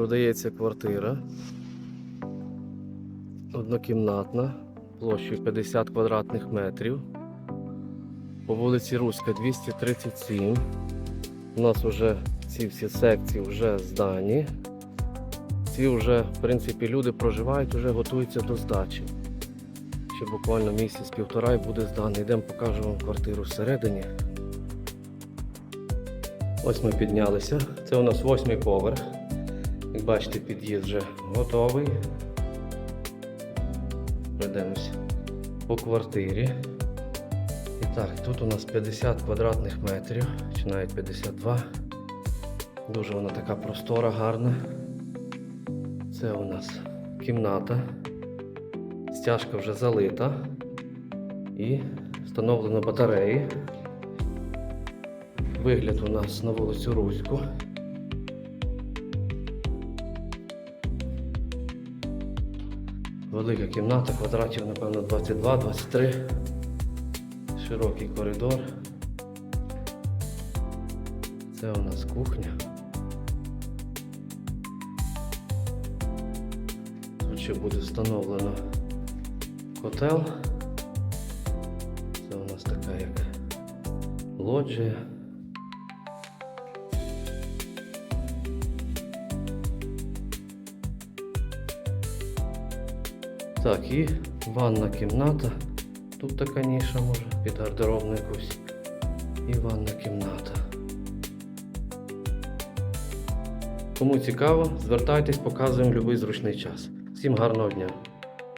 Продається квартира. Однокімнатна, площею 50 квадратних метрів. По вулиці Руська 237. У нас вже ці всі секції вже здані. Ці вже, в принципі, люди проживають, вже готуються до здачі. Ще буквально місяць-півтора і буде зданий. Йдемо покажу вам квартиру всередині. Ось ми піднялися. Це у нас восьмий поверх. Бачите, під'їзд вже готовий. Пройдемося по квартирі. І так, тут у нас 50 квадратних метрів, чи навіть 52. Дуже вона така простора, гарна. Це у нас кімната. Стяжка вже залита. І встановлено батареї. Вигляд у нас на вулицю Руську. Велика кімната, квадратів, напевно, 22-23. Широкий коридор. Це у нас кухня. Тут ще буде встановлено котел. Це у нас така як лоджія. Так, і ванна кімната. Тут така ніша може під гардеробну якусь. І ванна кімната. Кому цікаво, звертайтесь, показуємо будь-який зручний час. Всім гарного дня!